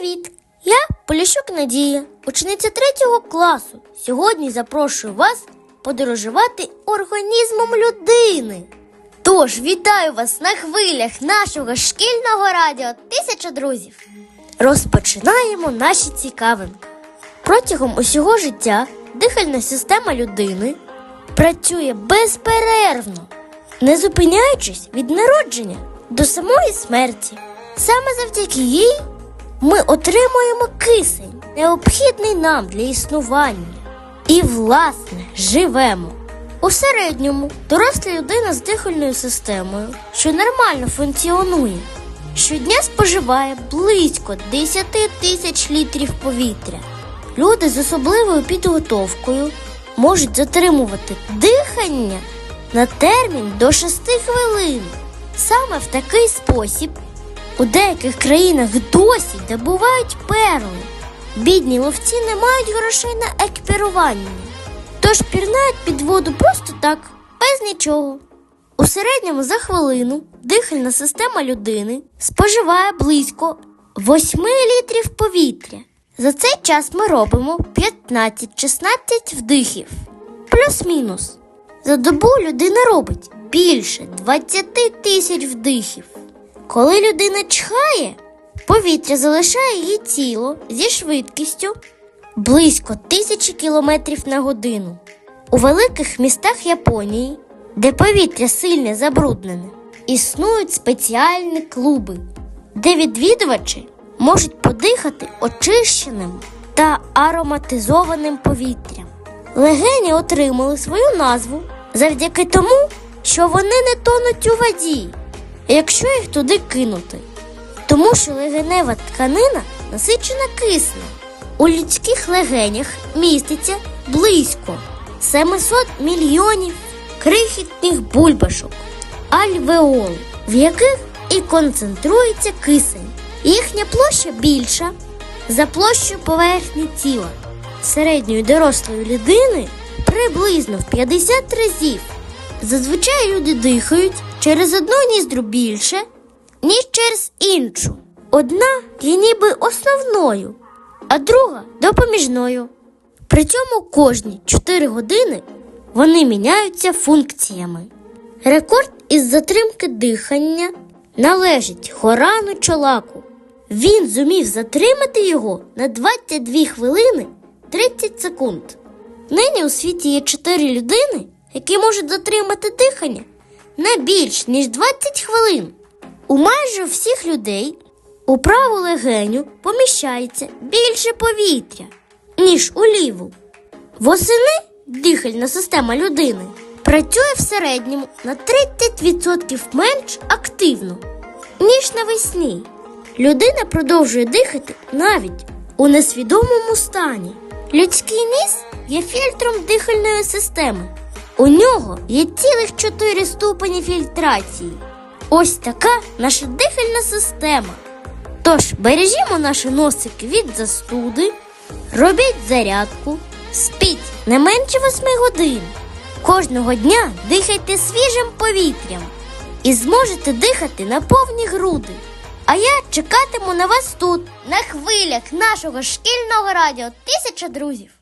Привіт! Я Поліщук Надія, учениця третього класу. Сьогодні запрошую вас подорожувати організмом людини. Тож вітаю вас на хвилях нашого шкільного радіо Тисяча друзів. Розпочинаємо наші цікавинки. Протягом усього життя дихальна система людини працює безперервно, не зупиняючись від народження до самої смерті. Саме завдяки їй ми отримуємо кисень, необхідний нам для існування. І, власне, живемо. У середньому доросла людина з дихальною системою, що нормально функціонує, щодня споживає близько 10 тисяч літрів повітря. Люди з особливою підготовкою можуть затримувати дихання на термін до 6 хвилин. Саме в такий спосіб у деяких країнах досі добувають перли. Бідні ловці не мають грошей на екіпірування, тож пірнають під воду просто так, без нічого. У середньому за хвилину дихальна система людини споживає близько 8 літрів повітря. За цей час ми робимо 15-16 вдихів. Плюс-мінус. За добу людина робить більше 20 тисяч вдихів. Коли людина чхає, повітря залишає її тіло зі швидкістю близько тисячі кілометрів на годину. У великих містах Японії, де повітря сильно забруднене, існують спеціальні клуби, де відвідувачі можуть подихати очищеним та ароматизованим повітрям. Легені отримали свою назву завдяки тому, що вони не тонуть у воді, якщо їх туди кинути. Тому що легенева тканина насичена киснем. У людських легенях міститься близько 700 мільйонів крихітних бульбашок, альвеол, в яких і концентрується кисень. Їхня площа більша за площу поверхні тіла середньої дорослої людини приблизно в 50 разів. Зазвичай люди дихають через одну ніздру більше, ніж через іншу. Одна є ніби основною, а друга допоміжною. При цьому кожні 4 години вони міняються функціями. Рекорд із затримки дихання належить Хорану Чолаку. Він зумів затримати його на 22 хвилини 30 секунд. Нині у світі є 4 людини, які можуть затримати дихання на більш ніж 20 хвилин. У майже всіх людей у праву легеню поміщається більше повітря, ніж у ліву. Восени дихальна система людини працює в середньому на 30% менш активно, ніж навесні. Людина продовжує дихати навіть у несвідомому стані. Людський ніс є фільтром дихальної системи. У нього є цілих 4 ступені фільтрації. Ось така наша дихальна система. Тож бережімо наші носики від застуди, робіть зарядку, спіть не менше 8 годин. Кожного дня дихайте свіжим повітрям і зможете дихати на повні груди. А я чекатиму на вас тут, на хвилях нашого шкільного радіо Тисяча друзів.